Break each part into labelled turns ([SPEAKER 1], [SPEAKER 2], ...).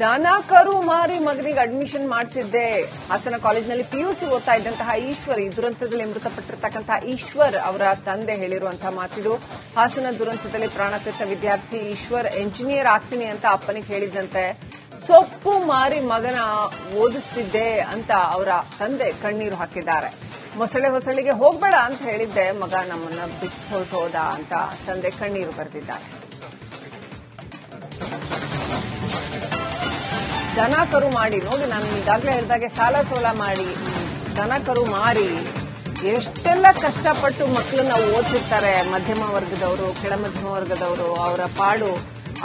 [SPEAKER 1] ದನ ಕರು ಮಾರಿ ಮಗನಿಗೆ ಅಡ್ಮಿಷನ್ ಮಾಡಿಸಿದ್ದೆ. ಹಾಸನ ಕಾಲೇಜಿನಲ್ಲಿ ಪಿಯುಸಿ ಓದ್ತಾ ಇದ್ದಂತಹ ಈಶ್ವರ್ ಈ ದುರಂತದಲ್ಲಿ ಮೃತಪಟ್ಟಿರ್ತಕ್ಕಂತಹ ಈಶ್ವರ್ ಅವರ ತಂದೆ ಹೇಳಿರುವಂತಹ ಮಾತಿದು. ಹಾಸನ ದುರಂತದಲ್ಲಿ ಪ್ರಾಣತೆತ್ತ ವಿದ್ಯಾರ್ಥಿ ಈಶ್ವರ್ ಎಂಜಿನಿಯರ್ ಆಗ್ತೀನಿ ಅಂತ ಅಪ್ಪನಿಗೆ ಹೇಳಿದಂತೆ ಸೊಪ್ಪು ಮಾರಿ ಮಗನ ಓದಿಸ್ತಿದ್ದೆ ಅಂತ ಅವರ ತಂದೆ ಕಣ್ಣೀರು ಹಾಕಿದ್ದಾರೆ. ಮೊಸಳೆ ಹೊಸಳಿಗೆ ಹೋಗ್ಬೇಡ ಅಂತ ಹೇಳಿದ್ದೆ. ಮಗ ನಮ್ಮನ್ನ ಬಿಟ್ಟು ಹೋದ ಅಂತ ತಂದೆ ಕಣ್ಣೀರು ಬರೆದಿದ್ದಾರೆ. ದನ ಕರು ಮಾಡಿ, ನೋಡಿ ನಾನು ಈಗಾಗಲೇ ಹೇಳಿದಾಗೆ ಸಾಲ ಸೋಲ ಮಾಡಿ, ದನ ಕರು ಮಾರಿ, ಎಷ್ಟೆಲ್ಲ ಕಷ್ಟಪಟ್ಟು ಮಕ್ಕಳನ್ನ ಓದಿಸಿರ್ತಾರೆ ಮಧ್ಯಮ ವರ್ಗದವರು, ಕೆಳ ಮಧ್ಯಮ ವರ್ಗದವರು, ಅವರ ಪಾಡು,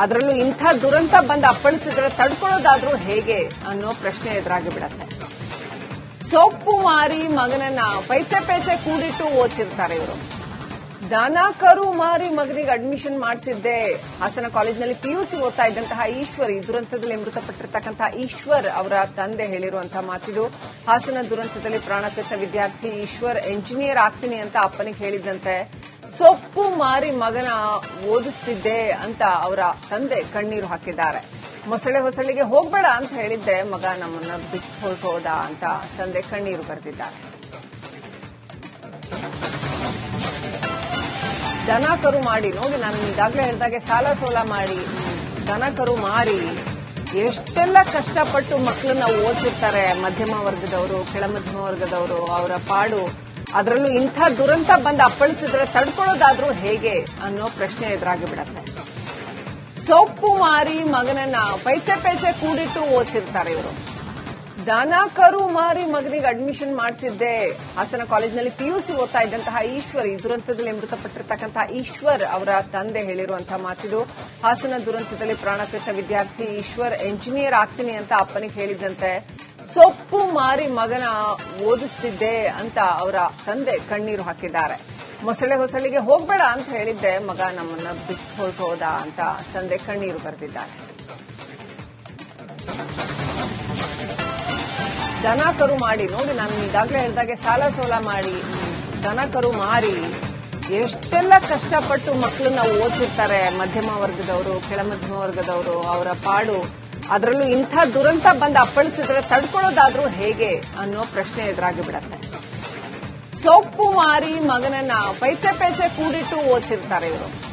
[SPEAKER 1] ಅದರಲ್ಲೂ ಇಂಥ ದುರಂತ ಬಂದು ಅಪ್ಪಳಿಸಿದ್ರೆ ತಡ್ಕೊಳ್ಳೋದಾದ್ರೂ ಹೇಗೆ ಅನ್ನೋ ಪ್ರಶ್ನೆ ಎದುರಾಗಿ ಬಿಡತ್ತೆ. ಸೊಪ್ಪು ಮಾರಿ ಮಗನನ್ನ ಪೈಸೆ ಪೈಸೆ ಕೂಡಿಟ್ಟು ಓದಿಸಿರ್ತಾರೆ ಇವರು. ದನ ಕರು ಮಾರಿ ಮಗನಿಗೆ ಅಡ್ಮಿಷನ್ ಮಾಡಿಸಿದ್ದೆ. ಹಾಸನ ಕಾಲೇಜಿನಲ್ಲಿ ಪಿಯುಸಿ ಓದ್ತಾ ಇದ್ದಂತಹ ಈಶ್ವರ್, ಈ ದುರಂತದಲ್ಲಿ ಮೃತಪಟ್ಟಿರತಕ್ಕಂತಹ ಈಶ್ವರ್ ಅವರ ತಂದೆ ಹೇಳಿರುವಂತಹ ಮಾತಿದು. ಹಾಸನ ದುರಂತದಲ್ಲಿ ಪ್ರಾಣತೆತ್ತ ವಿದ್ಯಾರ್ಥಿ ಈಶ್ವರ್ ಎಂಜಿನಿಯರ್ ಆಗ್ತೀನಿ ಅಂತ ಅಪ್ಪನಿಗೆ ಹೇಳಿದಂತೆ ಸೊಪ್ಪು ಮಾರಿ ಮಗನ ಓದಿಸ್ತಿದ್ದೆ ಅಂತ ಅವರ ತಂದೆ ಕಣ್ಣೀರು ಹಾಕಿದ್ದಾರೆ. ಮೊಸಳೆ ಹೊಸಳಿಗೆ ಹೋಗ್ಬೇಡ ಅಂತ ಹೇಳಿದ್ದೆ. ಮಗ ನಮ್ಮನ್ನ ಬಿಟ್ಟು ಹೊರಟೋದ ಅಂತ ತಂದೆ ಕಣ್ಣೀರು ಬರೆದಿದ್ದಾರೆ. ದನ ಕರು ಮಾಡಿ, ನೋಡಿ ನಾನು ಈಗಾಗಲೇ ಹೇಳಿದಾಗೆ ಸಾಲ ಸೋಲ ಮಾಡಿ, ದನ ಕರು ಮಾರಿ, ಎಷ್ಟೆಲ್ಲ ಕಷ್ಟಪಟ್ಟು ಮಕ್ಕಳನ್ನ ಓದಿಸಿರ್ತಾರೆ ಮಧ್ಯಮ ವರ್ಗದವರು, ಕೆಳ ಮಧ್ಯಮ ವರ್ಗದವರು, ಅವರ ಪಾಡು, ಅದರಲ್ಲೂ ಇಂಥ ದುರಂತ ಬಂದು ಅಪ್ಪಳಿಸಿದ್ರೆ ತಡ್ಕೊಳ್ಳೋದಾದ್ರೂ ಹೇಗೆ ಅನ್ನೋ ಪ್ರಶ್ನೆ ಎದುರಾಗಿ ಬಿಡತ್ತೆ. ಸೊಪ್ಪು ಮಾರಿ ಮಗನನ್ನ, ಪೈಸೆ ಪೈಸೆ ಕೂಡಿಟ್ಟು ಓದಿಸಿರ್ತಾರೆ ಇವರು. ದನ ಕರು ಮಾರಿ ಮಗನಿಗೆ ಅಡ್ಮಿಷನ್ ಮಾಡಿಸಿದ್ದೆ. ಹಾಸನ ಕಾಲೇಜಿನಲ್ಲಿ ಪಿಯುಸಿ ಓದ್ತಾ ಇದ್ದಂತಹ ಈಶ್ವರ್, ಈ ದುರಂತದಲ್ಲಿ ಮೃತಪಟ್ಟಿರ್ತಕ್ಕಂತಹ ಈಶ್ವರ್ ಅವರ ತಂದೆ ಹೇಳಿರುವಂತಹ ಮಾತಿದು. ಹಾಸನ ದುರಂತದಲ್ಲಿ ಪ್ರಾಣತೆತ್ತ ವಿದ್ಯಾರ್ಥಿ ಈಶ್ವರ್ ಎಂಜಿನಿಯರ್ ಆಗ್ತೀನಿ ಅಂತ ಅಪ್ಪನಿಗೆ ಹೇಳಿದ್ದಂತೆ. ಸೊಪ್ಪು ಮಾರಿ ಮಗನ ಓದಿಸ್ತಿದ್ದೆ ಅಂತ ಅವರ ತಂದೆ ಕಣ್ಣೀರು ಹಾಕಿದ್ದಾರೆ. ಮೊಸಳೆ ಹೊಸಳಿಗೆ ಹೋಗ್ಬೇಡ ಅಂತ ಹೇಳಿದ್ದೆ. ಮಗ ನಮ್ಮನ್ನ ಬಿಟ್ಟು ಹೊರಟೋದ ಅಂತ ತಂದೆ ಕಣ್ಣೀರು ಬರೆದಿದ್ದಾರೆ. ದನ ಕರು ಮಾಡಿ, ನೋಡಿ ನಾನು ಈಗಾಗಲೇ ಹೇಳಿದಾಗೆ ಸಾಲ ಸೋಲ ಮಾಡಿ ದನ ಕರು ಮಾರಿ, ಎಷ್ಟೆಲ್ಲ ಕಷ್ಟಪಟ್ಟು ಮಕ್ಕಳನ್ನ ಓದಿಸಿರ್ತಾರೆ ಮಧ್ಯಮ ವರ್ಗದವರು, ಕೆಳ ಮಧ್ಯಮ ವರ್ಗದವರು, ಅವರ ಪಾಡು. ಅದರಲ್ಲೂ ಇಂಥ ದುರಂತ ಬಂದು ಅಪ್ಪಳಿಸಿದ್ರೆ ತಡ್ಕೊಳ್ಳೋದಾದ್ರೂ ಹೇಗೆ ಅನ್ನೋ ಪ್ರಶ್ನೆ ಎದುರಾಗಿ ಬಿಡತ್ತೆ. ಸೊಪ್ಪು ಮಾರಿ ಮಗನನ್ನ ಪೈಸೆ ಪೈಸೆ ಕೂಡಿಟ್ಟು ಓದಿಸಿರ್ತಾರೆ ಇವರು.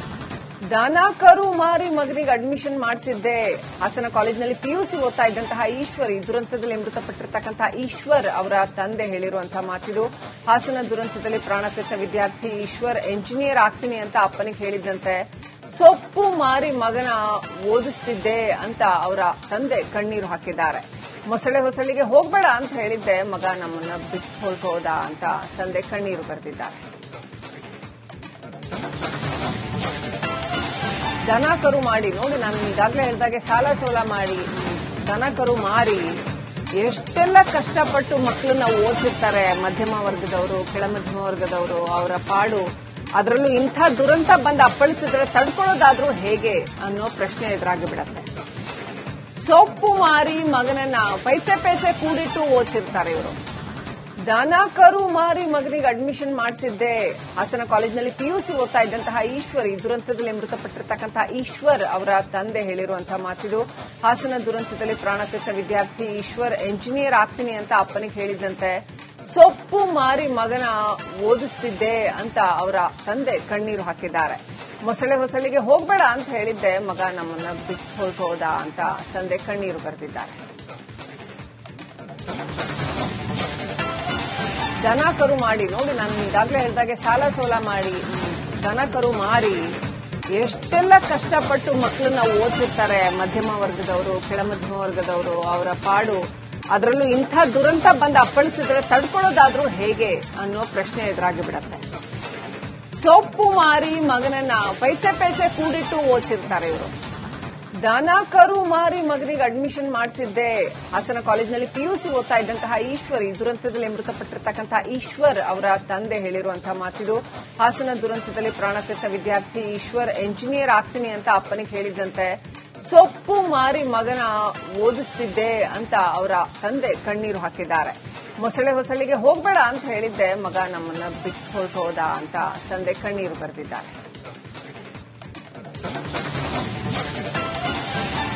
[SPEAKER 1] ದನ ಕರು ಮಾರಿ ಮಗನಿಗೆ ಅಡ್ಮಿಷನ್ ಮಾಡಿಸಿದ್ದೆ. ಹಾಸನ ಕಾಲೇಜಿನಲ್ಲಿ ಪಿಯುಸಿ ಓದ್ತಾ ಇದ್ದಂತಹ ಈಶ್ವರ್ ಈ ದುರಂತದಲ್ಲಿ ಮೃತಪಟ್ಟಿರತಕ್ಕಂತಹ ಈಶ್ವರ್ ಅವರ ತಂದೆ ಹೇಳಿರುವಂತಹ ಮಾತಿದು. ಹಾಸನ ದುರಂತದಲ್ಲಿ ಪ್ರಾಣತೆತ್ತ ವಿದ್ಯಾರ್ಥಿ ಈಶ್ವರ್ ಎಂಜಿನಿಯರ್ ಆಗ್ತೀನಿ ಅಂತ ಅಪ್ಪನಿಗೆ ಹೇಳಿದ್ದಂತೆ ಸೊಪ್ಪು ಮಾರಿ ಮಗನ ಓದಿಸ್ತಿದ್ದೆ ಅಂತ ಅವರ ತಂದೆ ಕಣ್ಣೀರು ಹಾಕಿದ್ದಾರೆ. ಮೊಸಳೆ ಹೊಸಳಿಗೆ ಹೋಗ್ಬೇಡ ಅಂತ ಹೇಳಿದ್ದೆ. ಮಗ ನಮ್ಮನ್ನ ಬಿಟ್ಟು ಹೋದ ಅಂತ ತಂದೆ ಕಣ್ಣೀರು ಬರೆದಿದ್ದಾರೆ. ದನ ಕರು ಮಾಡಿ, ನೋಡಿ ನಾನು ಈಗಾಗಲೇ ಹೇಳಿದಾಗೆ ಸಾಲ ಸೋಲ ಮಾಡಿ, ದನ ಕರು ಮಾರಿ, ಎಷ್ಟೆಲ್ಲ ಕಷ್ಟಪಟ್ಟು ಮಕ್ಕಳನ್ನ ಓದಿಸಿರ್ತಾರೆ ಮಧ್ಯಮ ವರ್ಗದವರು, ಕೆಳ ಮಧ್ಯಮ ವರ್ಗದವರು, ಅವರ ಪಾಡು, ಅದರಲ್ಲೂ ಇಂಥ ದುರಂತ ಬಂದು ಅಪ್ಪಳಿಸಿದ್ರೆ ತಡ್ಕೊಳ್ಳೋದಾದ್ರೂ ಹೇಗೆ ಅನ್ನೋ ಪ್ರಶ್ನೆ ಎದುರಾಗಿ ಬಿಡತ್ತೆ ಸೊಪ್ಪು ಮಾರಿ ಮಗನನ್ನ ಪೈಸೆ ಪೈಸೆ ಕೂಡಿಟ್ಟು ಓದಿಸಿರ್ತಾರೆ ಇವರು. ದನ ಕರು ಮಾರಿ ಮಗನಿಗೆ ಅಡ್ಮಿಷನ್ ಮಾಡಿಸಿದ್ದೆ. ಹಾಸನ ಕಾಲೇಜ್ನಲ್ಲಿ ಪಿಯುಸಿ ಓದ್ತಾ ಇದ್ದಂತಹ ಈಶ್ವರ್, ಈ ದುರಂತದಲ್ಲಿ ಮೃತಪಟ್ಟಿರತಕ್ಕಂತಹ ಈಶ್ವರ್ ಅವರ ತಂದೆ ಹೇಳಿರುವಂತಹ ಮಾತಿದು. ಹಾಸನ ದುರಂತದಲ್ಲಿ ಪ್ರಾಣತೆತ್ತ ವಿದ್ಯಾರ್ಥಿ ಈಶ್ವರ್ ಎಂಜಿನಿಯರ್ ಆಗ್ತೀನಿ ಅಂತ ಅಪ್ಪನಿಗೆ ಹೇಳಿದಂತೆ ಸೊಪ್ಪು ಮಾರಿ ಮಗನ ಓದಿಸ್ತಿದ್ದೆ ಅಂತ ಅವರ ತಂದೆ ಕಣ್ಣೀರು ಹಾಕಿದ್ದಾರೆ. ಮೊಸಳೆ ಹೊಸಳಿಗೆ ಹೋಗ್ಬೇಡ ಅಂತ ಹೇಳಿದ್ದೆ. ಮಗ ನಮ್ಮನ್ನ ಬಿಟ್ಟು ಹೋಗೋದಾ ಅಂತ ತಂದೆ ಕಣ್ಣೀರು ಬರೆದಿದ್ದಾರೆ ದನ ಕರು ಮಾಡಿ, ನೋಡಿ ನಾನು ಈಗಾಗಲೇ ಹೇಳಿದಾಗೆ ಸಾಲ ಸೋಲ ಮಾಡಿ ದನ ಕರು ಮಾರಿ ಎಷ್ಟೆಲ್ಲ ಕಷ್ಟಪಟ್ಟು ಮಕ್ಕಳನ್ನ ಓದಿಸಿರ್ತಾರೆ ಮಧ್ಯಮ ವರ್ಗದವರು, ಕೆಳ ಮಧ್ಯಮ ವರ್ಗದವರು, ಅವರ ಪಾಡು. ಅದರಲ್ಲೂ ಇಂಥ ದುರಂತ ಬಂದು ಅಪ್ಪಳಿಸಿದ್ರೆ ತಡ್ಕೊಳ್ಳೋದಾದ್ರೂ ಹೇಗೆ ಅನ್ನೋ ಪ್ರಶ್ನೆ ಎದುರಾಗಿ ಬಿಡತ್ತೆ ಸೊಪ್ಪು ಮಾರಿ ಮಗನನ್ನ ಪೈಸೆ ಪೈಸೆ ಕೂಡಿಟ್ಟು ಓದಿಸಿರ್ತಾರೆ ಇವರು. ದನ ಕರು ಮಾರಿ ಮಗನಿಗೆ ಅಡ್ಮಿಷನ್ ಮಾಡಿಸಿದ್ದೆ. ಹಾಸನ ಕಾಲೇಜಿನಲ್ಲಿ ಪಿಯುಸಿ ಓದ್ತಾ ಇದ್ದಂತಹ ಈಶ್ವರ್ ಈ ದುರಂತದಲ್ಲಿ ಮೃತಪಟ್ಟಿರ್ತಕ್ಕಂತಹ ಈಶ್ವರ್ ಅವರ ತಂದೆ ಹೇಳಿರುವಂತಹ ಮಾತಿದು. ಹಾಸನ ದುರಂತದಲ್ಲಿ ಪ್ರಾಣತೆತ್ತ ವಿದ್ಯಾರ್ಥಿ ಈಶ್ವರ್ ಎಂಜಿನಿಯರ್ ಆಗ್ತೀನಿ ಅಂತ ಅಪ್ಪನಿಗೆ ಹೇಳಿದಂತೆ ಸೊಪ್ಪು ಮಾರಿ ಮಗನ ಓದಿಸ್ತಿದ್ದೆ ಅಂತ ಅವರ ತಂದೆ ಕಣ್ಣೀರು ಹಾಕಿದ್ದಾರೆ. ಮೊಸಳೆ ಹೊಸಳಿಗೆ ಹೋಗ್ಬೇಡ ಅಂತ ಹೇಳಿದ್ದೆ. ಮಗ ನಮ್ಮನ್ನ ಬಿಟ್ಟು ಹೋದ ಅಂತ ತಂದೆ ಕಣ್ಣೀರು ಬರೆದಿದ್ದಾರೆ.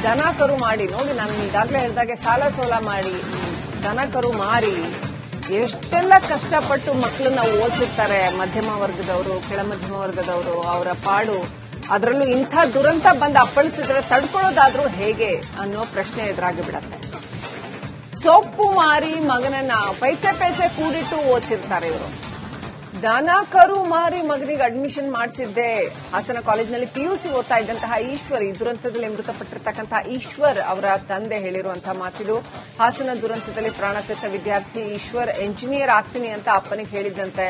[SPEAKER 1] ದನ ಕರು ಮಾಡಿ, ನೋಡಿ ನಾನು ಈಗಾಗಲೇ ಹೇಳಿದಾಗೆ ಸಾಲ ಸೋಲ ಮಾಡಿ, ದನ ಕರು ಮಾರಿ, ಎಷ್ಟೆಲ್ಲ ಕಷ್ಟಪಟ್ಟು ಮಕ್ಕಳನ್ನ ಓದಿಸಿರ್ತಾರೆ ಮಧ್ಯಮ ವರ್ಗದವರು, ಕೆಳ ಮಧ್ಯಮ ವರ್ಗದವರು, ಅವರ ಪಾಡು. ಅದರಲ್ಲೂ ಇಂಥ ದುರಂತ ಬಂದು ಅಪ್ಪಳಿಸಿದ್ರೆ ತಡ್ಕೊಳ್ಳೋದಾದ್ರೂ ಹೇಗೆ ಅನ್ನೋ ಪ್ರಶ್ನೆ ಎದುರಾಗಿ ಬಿಡತ್ತೆ. ಸೊಪ್ಪು ಮಾರಿ ಮಗನನ್ನ, ಪೈಸೆ ಪೈಸೆ ಕೂಡಿಟ್ಟು ಓದಿಸಿರ್ತಾರೆ ಇವರು. ದನ ಕರು ಮಾರಿ ಮಗನಿಗೆ ಅಡ್ಮಿಷನ್ ಮಾಡಿಸಿದ್ದೆ. ಹಾಸನ ಕಾಲೇಜಿನಲ್ಲಿ ಪಿಯುಸಿ ಓದ್ತಾ ಇದ್ದಂತಹ ಈಶ್ವರ್, ಈ ದುರಂತದಲ್ಲಿ ಮೃತಪಟ್ಟಿರತಕ್ಕಂತಹ ಈಶ್ವರ್ ಅವರ ತಂದೆ ಹೇಳಿರುವಂತಹ ಮಾತಿದು. ಹಾಸನ ದುರಂತದಲ್ಲಿ ಪ್ರಾಣತೆತ್ತ ವಿದ್ಯಾರ್ಥಿ ಈಶ್ವರ್ ಎಂಜಿನಿಯರ್ ಆಗ್ತೀನಿ ಅಂತ ಅಪ್ಪನಿಗೆ ಹೇಳಿದ್ದಂತೆ.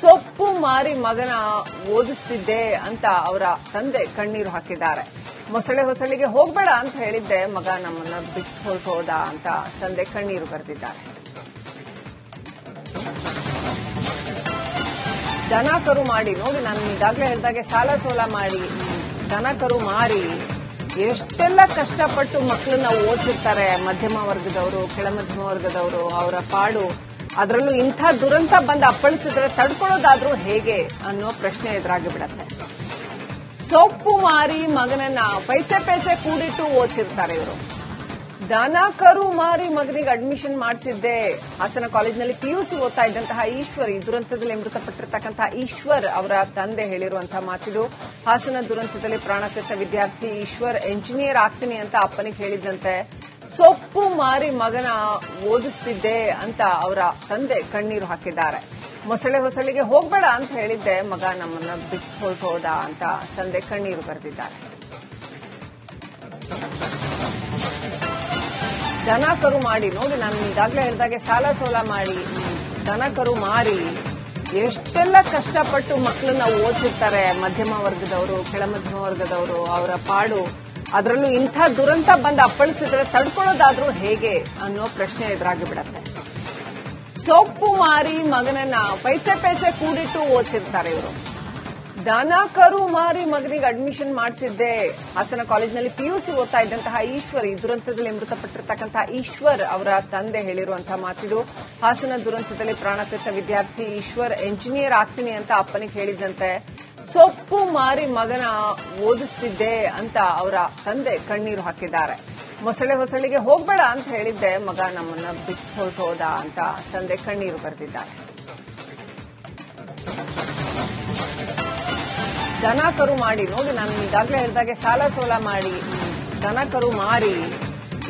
[SPEAKER 1] ಸೊಪ್ಪು ಮಾರಿ ಮಗನ ಓದಿಸ್ತಿದ್ದೆ ಅಂತ ಅವರ ತಂದೆ ಕಣ್ಣೀರು ಹಾಕಿದ್ದಾರೆ. ಮೊಸಳೆ ಹೊಸಳಿಗೆ ಹೋಗ್ಬೇಡ ಅಂತ ಹೇಳಿದ್ದೆ. ಮಗ ನಮ್ಮನ್ನ ಬಿಟ್ಟು ಹೋದ ಅಂತ ತಂದೆ ಕಣ್ಣೀರು ಬರೆದಿದ್ದಾರೆ. ದನ ಕರು ಮಾಡಿ, ನೋಡಿ ನಾನು ಈಗಾಗಲೇ ಹೇಳಿದಾಗೆ ಸಾಲ ಸೋಲ ಮಾಡಿ, ದನ ಕರು ಮಾರಿ ಎಷ್ಟೆಲ್ಲ ಕಷ್ಟಪಟ್ಟು ಮಕ್ಕಳನ್ನ ಓದಿಸಿರ್ತಾರೆ ಮಧ್ಯಮ ವರ್ಗದವರು, ಕೆಳ ಮಧ್ಯಮ ವರ್ಗದವರು, ಅವರ ಪಾಡು. ಅದರಲ್ಲೂ ಇಂಥ ದುರಂತ ಬಂದು ಅಪ್ಪಳಿಸಿದ್ರೆ ತಡ್ಕೊಳ್ಳೋದಾದ್ರೂ ಹೇಗೆ ಅನ್ನೋ ಪ್ರಶ್ನೆ ಎದುರಾಗಿ ಬಿಡತ್ತೆ ಸೊಪ್ಪು ಮಾರಿ ಮಗನನ್ನ ಪೈಸೆ ಪೈಸೆ ಕೂಡಿಟ್ಟು ಓದಿಸಿರ್ತಾರೆ ಇವರು. ದನ ಕರು ಮಾರಿ ಮಗನಿಗೆ ಅಡ್ಮಿಷನ್ ಮಾಡಿಸಿದ್ದೆ. ಹಾಸನ ಕಾಲೇಜಿನಲ್ಲಿ ಪಿಯುಸಿ ಓದ್ತಾ ಇದ್ದಂತಹ ಈಶ್ವರ್ ಈ ದುರಂತದಲ್ಲಿ ಮೃತಪಟ್ಟಿರ್ತಕ್ಕಂತಹ ಈಶ್ವರ್ ಅವರ ತಂದೆ ಹೇಳಿರುವಂತಹ ಮಾತಿದು. ಹಾಸನ ದುರಂತದಲ್ಲಿ ಪ್ರಾಣತೆತ್ತ ವಿದ್ಯಾರ್ಥಿ ಈಶ್ವರ್ ಎಂಜಿನಿಯರ್ ಆಗ್ತೀನಿ ಅಂತ ಅಪ್ಪನಿಗೆ ಹೇಳಿದ್ದಂತೆ. ಸೊಪ್ಪು ಮಾರಿ ಮಗನ ಓದಿಸ್ತಿದ್ದೆ ಅಂತ ಅವರ ತಂದೆ ಕಣ್ಣೀರು ಹಾಕಿದ್ದಾರೆ. ಮೊಸಳೆ ಹೊಸಳಿಗೆ ಹೋಗ್ಬೇಡ ಅಂತ ಹೇಳಿದ್ದೆ. ಮಗ ನಮ್ಮನ್ನ ಬಿಟ್ಟು ಹೊರಟೋದ ಅಂತ ತಂದೆ ಕಣ್ಣೀರು ಬರೆದಿದ್ದಾರೆ. ದನ ಕರು ಮಾಡಿ, ನೋಡಿ ನಾನು ಈಗಾಗಲೇ ಹೇಳಿದಾಗೆ ಸಾಲ ಸೋಲ ಮಾಡಿ ದನ ಕರು ಮಾರಿ, ಎಷ್ಟೆಲ್ಲ ಕಷ್ಟಪಟ್ಟು ಮಕ್ಕಳನ್ನ ಓದಿಸಿರ್ತಾರೆ ಮಧ್ಯಮ ವರ್ಗದವರು, ಕೆಳ ಮಧ್ಯಮ ವರ್ಗದವರು, ಅವರ ಪಾಡು. ಅದರಲ್ಲೂ ಇಂಥ ದುರಂತ ಬಂದು ಅಪ್ಪಳಿಸಿದ್ರೆ ತಡ್ಕೊಳ್ಳೋದಾದ್ರೂ ಹೇಗೆ ಅನ್ನೋ ಪ್ರಶ್ನೆ ಎದುರಾಗಿ ಬಿಡತ್ತೆ. ಸೊಪ್ಪು ಮಾರಿ ಮಗನನ್ನ, ಪೈಸೆ ಪೈಸೆ ಕೂಡಿಟ್ಟು ಓದಿಸಿರ್ತಾರೆ ಇವರು. ದನ ಕರು ಮಾರಿ ಮಗನಿಗೆ ಅಡ್ಮಿಷನ್ ಮಾಡಿಸಿದ್ದೆ. ಹಾಸನ ಕಾಲೇಜಿನಲ್ಲಿ ಪಿಯುಸಿ ಓದ್ತಾ ಇದ್ದಂತಹ ಈಶ್ವರ್, ಈ ದುರಂತದಲ್ಲಿ ಮೃತಪಟ್ಟಿರತಕ್ಕಂತಹ ಈಶ್ವರ್ ಅವರ ತಂದೆ ಹೇಳಿರುವಂತಹ ಮಾತಿದು. ಹಾಸನ ದುರಂತದಲ್ಲಿ ಪ್ರಾಣತೆತ್ತ ವಿದ್ಯಾರ್ಥಿ ಈಶ್ವರ್ ಎಂಜಿನಿಯರ್ ಆಗ್ತೀನಿ ಅಂತ ಅಪ್ಪನಿಗೆ ಹೇಳಿದಂತೆ ಸೊಪ್ಪು ಮಾರಿ ಮಗನ ಓದಿಸ್ತಿದ್ದೆ ಅಂತ ಅವರ ತಂದೆ ಕಣ್ಣೀರು ಹಾಕಿದ್ದಾರೆ. ಮೊಸಳೆ ಹೊಸಳಿಗೆ ಹೋಗ್ಬೇಡ ಅಂತ ಹೇಳಿದ್ದೆ. ಮಗ ನಮ್ಮನ್ನ ಬಿಟ್ಟು ಹೊರಟೋದ ಅಂತ ತಂದೆ ಕಣ್ಣೀರು ಬರೆದಿದ್ದಾರೆ. ದನ ಕರು ಮಾಡಿ, ನೋಡಿ ನಾನು ಈಗಾಗಲೇ ಹೇಳಿದಾಗೆ ಸಾಲ ಸೋಲ ಮಾಡಿ, ದನ ಕರು ಮಾರಿ,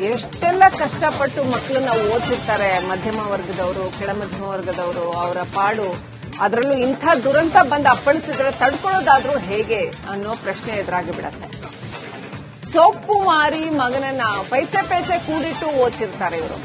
[SPEAKER 1] ಎಷ್ಟೆಲ್ಲ ಕಷ್ಟಪಟ್ಟು ಮಕ್ಕಳನ್ನ ಓದಿಸಿರ್ತಾರೆ ಮಧ್ಯಮ ವರ್ಗದವರು, ಕೆಳ ಮಧ್ಯಮ ವರ್ಗದವರು, ಅವರ ಪಾಡು, ಅದರಲ್ಲೂ ಇಂಥ ದುರಂತ ಬಂದು ಅಪ್ಪಳಿಸಿದ್ರೆ ತಡ್ಕೊಳ್ಳೋದಾದ್ರೂ ಹೇಗೆ ಅನ್ನೋ ಪ್ರಶ್ನೆ ಎದುರಾಗಿ ಬಿಡತ್ತೆ ಸೊಪ್ಪು ಮಾರಿ ಮಗನನ್ನ ಪೈಸೆ ಪೈಸೆ ಕೂಡಿಟ್ಟು ಓದಿಸಿರ್ತಾರೆ ಇವರು.